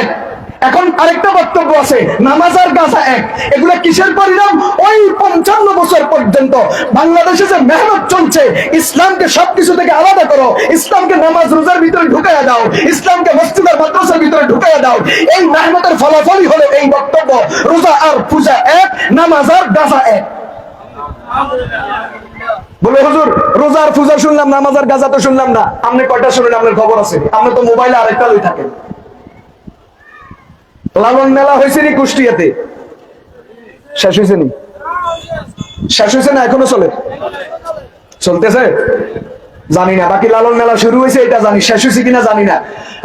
এক। এখন আরেকটা বক্তব্য আছে, নামাজ আর গাজা এক। এগুলা কিসের পরিণাম? ওই পঞ্চান্ন বছর পর্যন্ত বাংলাদেশে যে মেহনত চলছে, ইসলামকে সবকিছু থেকে আলাদা করো। ইসলামকে নামাজ রোজার ভিতরে ঢুকাইয়া দাও। ইসলামকে মসজিদের মাদ্রাসার ভিতরে ঢুকাইয়া দাও। এই মেহনতের ফলাফলই হলো এই বক্তব্য। রোজা আর পূজা এক, নামাজ আর গাজা এক। বলে হুজুর রোজার পূজা শুনলাম, নামাজ আর গাজা তো শুনলাম না। আপনি কয়টা শুনলেন? আপনার খবর আছে। আপনি তো মোবাইলে আরেকটা লই থাকেন। লালন মেলা হয়েছে নি কুষ্টিয়াতে। শেষ হয়েছে নি? শেষ হয়েছে না এখনও চলে? চলতেছে? জানি না, বাকি লালন মেলা শুরু হয়েছে, এটা জানি, শেষ হয়েছে কিনা জানি না।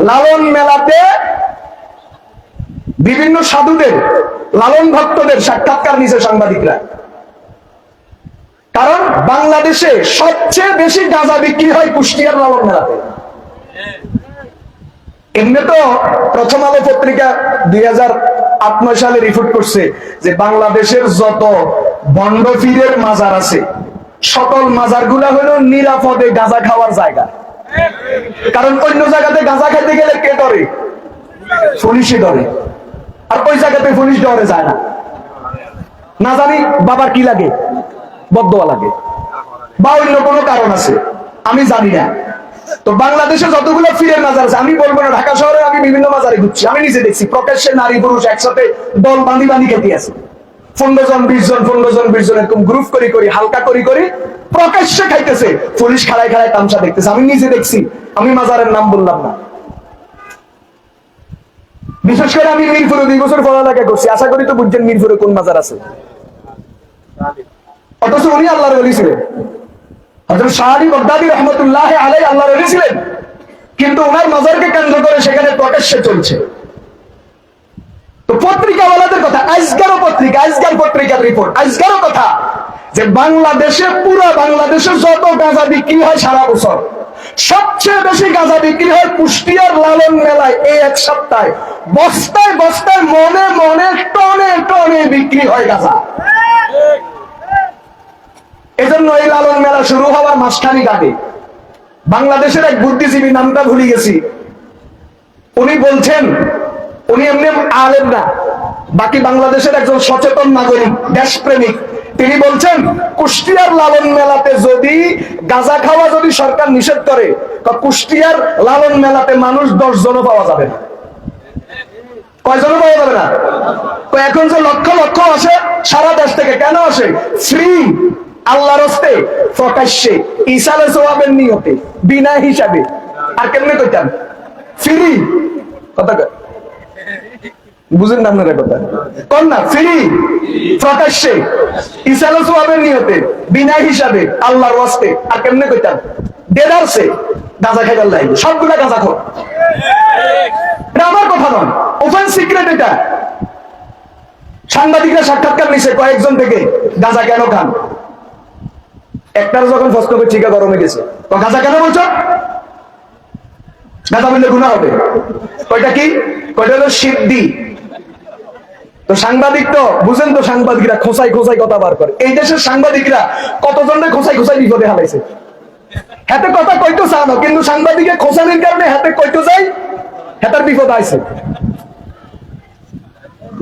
লালন মেলাতে বিভিন্ন সাধুদের, লালন ভক্তদের সাক্ষাৎকার নিছে সাংবাদিকরা। কারণ বাংলাদেশে সবচেয়ে বেশি গাঁজা বিক্রি হয় কুষ্টিয়ার লালন মেলাতে। এমনি তো প্রথম আলো পত্রিকা দুই আট নয় সালে রিপোর্ট করছে যে বাংলাদেশের যত বন্ডফিরের মাজার আছে, সকল মাজারগুলা হলো নিরাপদে গাঁজা খাওয়ার জায়গা। কারণ অন্য জায়গাতে গাঁজা খাইতে গেলে কে ধরে পুলিশই ধরে আর ওই জায়গাতে পুলিশ ডরে যায় না। না জানি বাবার কি লাগে বদোয়া লাগে। বা অন্য কোনো কারণ আছে, আমি জানি না। তো বাংলাদেশে যতগুলো ফিরের মাজার আছে, আমি বলব না, ঢাকা শহরে আমি বিভিন্ন মাজারে ঘুরছি। আমি নিজে দেখছি, প্রকাশ্যে নারী পুরুষ একসাথে দল বাঁধি বাঁধি খেতে আছে। পনেরো জন, বিশ জন, পনেরো জন, বিশ জন, এরকম গ্রুপ করি করি, হালকা করি করি, প্রকাশ্যে খাইতেছে। পুলিশ খাড়ায় খাড়ায় তামসা দেখতেছে। আমি নিজে দেখছি, আমি মাজারের নাম বললাম না। বিশেষ করে আমি মিরপুরে দুই বছর পড়ালেখা করছি। আশা করি তো বুঝছেন মিরপুরে কোন মাজার আছে। অথচ উনি আল্লাহর ওলি ছিলেন। হযরত শাহাদি বাগদাদি রহমতুল্লাহ আলাই আল্লাহর ওলি ছিলেন কিন্তু ওনার মাজারকে কেন্দ্র করে সেখানে প্রকাশ্যে চলছে। তো পত্রিকাওয়ালাদের কথা আজকারও পত্রিকা আজকাল পত্রিকার রিপোর্ট আজকারও কথা যে বাংলাদেশে, পুরো বাংলাদেশে যত গাঁজা বিক্রি হয় সারা বছর, সবচেয়ে বেশি গাঁজা বিক্রি হয় কুষ্টিয়ার লালন মেলায় এই এক সপ্তাহে। বস্তায় বস্তায় মনে মনে টনে টনে বিক্রি হয় গাঁজা। এজন্য এই লালন মেলা শুরু হওয়ার মাসখানিক আগে বাংলাদেশের এক বুদ্ধিজীবী নামটা ভুলে গেছি। উনি বলছেন, উনি এমনি আলেম না, বাকি বাংলাদেশের একজন সচেতন নাগরিক, দেশপ্রেমিক। তিনি বলছেন, কুষ্টিয়ার লালন মেলাতে যদি গাঁজা খাওয়া যদি সরকার নিষেধ করে কুষ্টিয়ার লালন মেলাতে মানুষ দশ জনও পাওয়া যাবে না। কয়জনও পাওয়া যাবে না? এখন যে লক্ষ লক্ষ আসে, সারা দেশ থেকে কেন আসে? ফ্রি আল্লাহর হস্তে প্রকাশ্যে ইসালে সোয়াবের নিয়তে, বিনা হিসাবে। আর কেমনে কইতাম? ফ্রি কথা বুঝেন না কথা। প্রকাশ্যে। ইসালে নিয়তে, বিনা হিসাবে আল্লাহর হস্তে আর কেমনে কইতাম? দেদারসে গাঁজা খাইবার লাগে সবগুলা গাঁজা খো এটা আমার কথা নয়। ওপেন সিক্রেট এটা। সাংবাদিকরা সাক্ষাৎকার নিছে, কয়েকজন থেকে। গাঁজা কেন খান? একটার যখন ফসল করে ঠিকা গরমে গেছে। তো গাঁজা কেন বলছো? গাঁজা বললে গুণা হবে। কয়টা কি? কয়টা হলো? সিদ্ধি। তো সাংবাদিক তো, বুঝেন তো সাংবাদিকরা খোঁচাই খোঁচাই কথা বার করে। এই দেশের সাংবাদিকরা কতজনের খোঁচাই খোঁচাই বিপদে হালাইছে? হাতে কথা কইতো চানো কিন্তু সাংবাদিকের খোঁচানির কারণে হাতে কইতো যাই হাতার বিপদ আইছে।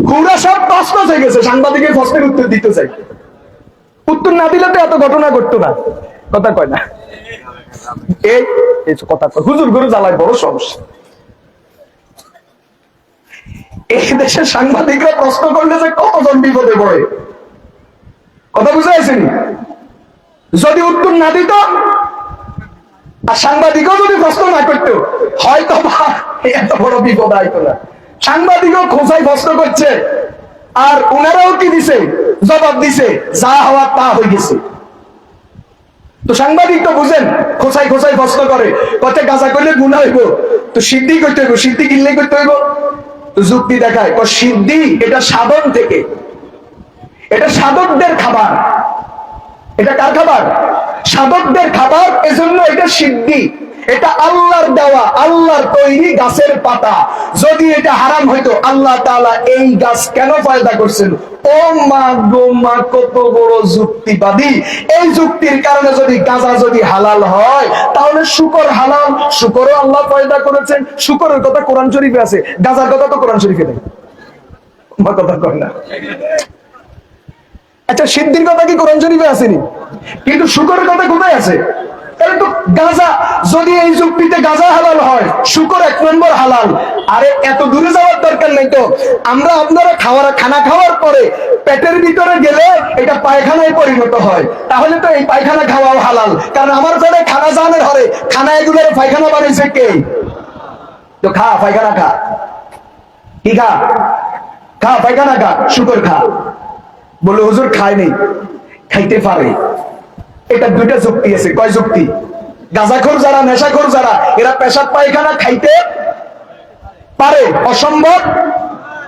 পুরা সব প্রশ্ন হয়ে গেছে সাংবাদিকের প্রশ্নের উত্তর দিতে চাই উত্তর না দিলে তো এত ঘটনা ঘটতো না। কথা কয় না। এই কথা কয়। হুজুর গুরু জ্বালায়, বড় সমস্যা। এই দেশের সাংবাদিকরা প্রশ্ন করলে যে কতজন বিপদে পড়ে। কথা বুঝে আসেনি যদি উত্তর না দিত, আর সাংবাদিকও যদি প্রশ্ন না করতো, হয়তো এত বড় বিপদ আইতো না। সাংবাদিকও খোঁচাই প্রশ্ন করছে, আর উনারাও কি দিছে? জবাব দিছে, যা হওয়ার তা হয়ে গেছে। তো সাংবাদিক তো বুঝেন, খোঁচাই খোঁচাই প্রশ্ন করে কত গাঁজা করলে গুণা হইব, তো সিদ্ধি করতে হইব, সিদ্ধি কিনলে করতে হইব। যুক্তি দেখায় ও সিদ্ধি এটা সাধন থেকে। এটা সাধকদের খাবার। এটা কার খাবার? সাধকদের খাবার, এজন্য এটা সিদ্ধি। এটা আল্লাহর দেওয়া, আল্লাহর তৈরি গাছের পাতা। যদি এটা হারাম হইতো, আল্লাহ তাআলা এই গাছ কেন পয়দা করছেন ও মা গো মা, কত বড় যুক্তিবাদী। এই যুক্তির কারণে যদি গাঁজা যদি হালাল হয়, তাহলে শুকর হালাল। শুকরও আল্লাহ করেছেন। শুকরের কথা কোরআন শরীফে আছে। গাঁজার কথা তো কোরআন শরীফে নেই। কথা কয় না। আচ্ছা সিদ্ধির কথা কি কোরআন শরীফে আসেনি? কিন্তু শুকরের কথা কোথায় আছে? পেটের ভিতরে গেলে এটা পায়খানায় পরিণত হয়। তাহলে তো এই পায়খানা খাওয়াও হালাল। কারণ আমার ঘরে খানা জানের খানা পায়খানা বানিয়েছে কে? তো খা, পায়খানা খা। কি খা? খা, পায়খানা খা, শুকর খা। বলে হুজুর খায় নেই খাইতে পারে। এটা দুইটা যুক্তি আছে। কয় যুক্তি? গাঁজাখোর যারা, নেশাখোর যারা, এরা পেশাব পায়খানা খাইতে পারে, অসম্ভব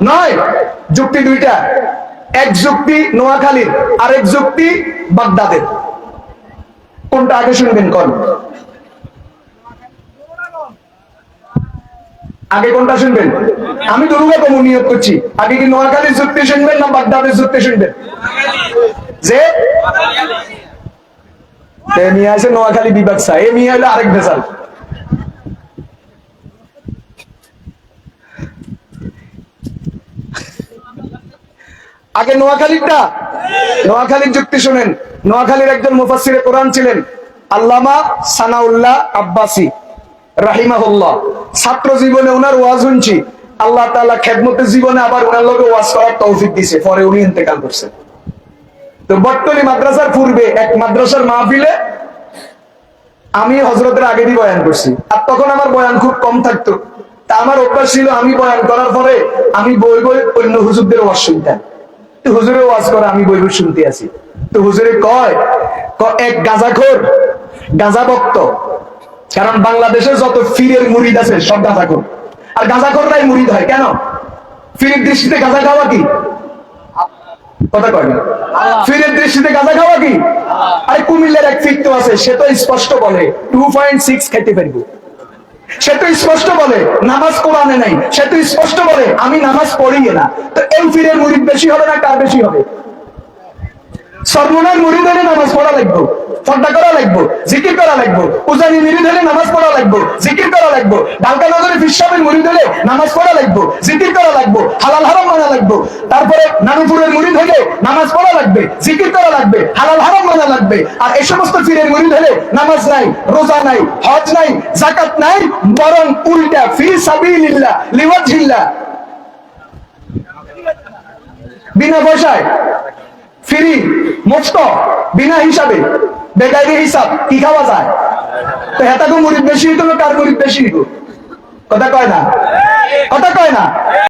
নয়। যুক্তি দুইটা। এক যুক্তি নোয়াখালীর, আরেক যুক্তি বাগদাদের। কোনটা আগে শুনবেন কোন? আগে কোনটা শুনবেন? আমি দুর্গা কমু নিয়োগ করছি। আগে কি নোয়াখালীর যুক্তি শুনবেন না বাগদাদের যুক্তি শুনবেন? যে নোয়াখালী বিভাগ আরেক ভেজাল। আগে নোয়াখালীরটা। নোয়াখালীর যুক্তি শুনেন। নোয়াখালীর একজন মুফাসসিরে কোরআন ছিলেন, আল্লামা সানাউল্লাহ আব্বাসী, রাহিমাহুল্লাহ। ছাত্র জীবনে ওনার ওয়াজ শুনছি। আল্লাহ তাআলা খেদমতের জীবনে আবার ওনার লগে ওয়াজ করার তৌফিক দিছে। পরে উনি ইন্তেকাল করছেন। তো বটতলি মাদ্রাসার পূর্বে এক মাদ্রাসার মাহফিলে আমি হজরতের আগে দিয়ে বয়ান করছি। আর তখন আমার বয়ান খুব কম থাকতো। তা আমার অভ্যাস ছিল আমি বয়ান করার পরে আমি বই বই অন্য হুজুরদের ওয়াজ শুনতাম। তো হুজুরে ওয়াজ করে আমি বই বই শুনতে আছি তো হুজুরে কয় এক গাঁজাখোর গাঁজা ভক্ত কারণ বাংলাদেশের যত ফিরের মুরিদ আছে সব গাঁজাখোর। আর গাঁজাখোররাই মুরিদ হয়। কেন? ফিরের দৃষ্টিতে গাঁজা খাওয়া কি? কথা কয় ফিরের দৃষ্টিতে গাঁজা খাওয়া কি? আরে কুমিল্লার এক ফিট তো আছে সে তো স্পষ্ট বলে টু পয়েন্ট সিক্স পারব। সে তো স্পষ্ট বলে নামাজ কোরআনে নাই। সে তো স্পষ্ট বলে আমি নামাজ পড়ি না। তো এই ফিরের মুরিদ বেশি হবে না কার বেশি হবে? সর্বনার মুড়ি ধরে নামাজ পড়া লাগবো ফর্দা করা লাগবো জিকির করা লাগবো উজানি মুড়ি ধরে নামাজ পড়া লাগবো জিকির করা লাগবো ডালকা নগরে ফিসাবের মুড়ি ধরে নামাজ পড়া লাগবো জিকির করা লাগবো, হালাল হারাম মানা লাগবো। তারপরে নানুপুরের মুড়ি ধরে নামাজ পড়া লাগবে, জিকির করা লাগবে, হালাল হারাম মানা লাগবে। আর এই সমস্ত ফিরের মুড়ি ধরে নামাজ নাই, রোজা নাই, হজ নাই জাকাত নাই, বরং উল্টা ফি সাবিলিল্লাহ, লিওয়াজহিল্লাহ। বিনা পয়সায়, ফ্রি, মুফত, বিনা হিসাবে বেকারি হিসাব, কি খাওয়া যায়? তো হেতাকে মুড়িদ বেশি হইতো কার মুড়িদ বেশি হইতো? কথা কয় না? কথা কয় না?